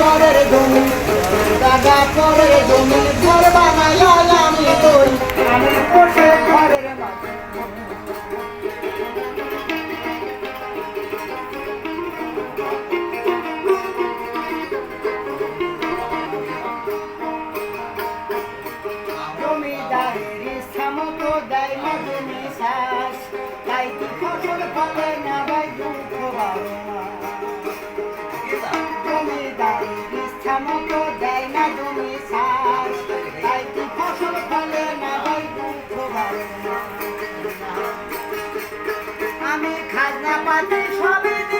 ঘরের জমি। দাদা ঘরের জমি, ঘর বানাই আমি তোর আমি বসে ঘরের জমিদারের সামতো দেয় মধুমি আমি খাজনা পাতি সবে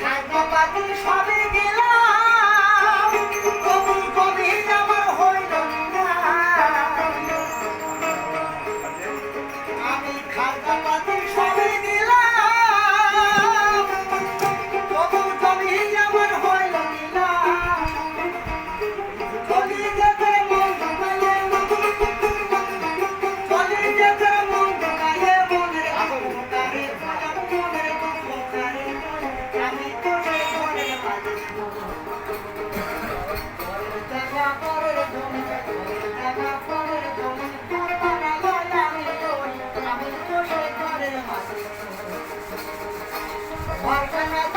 খাদ্য পাতিল সবে গেলাম। কবি কবি আমার হইল আমি খাদ্য Marca na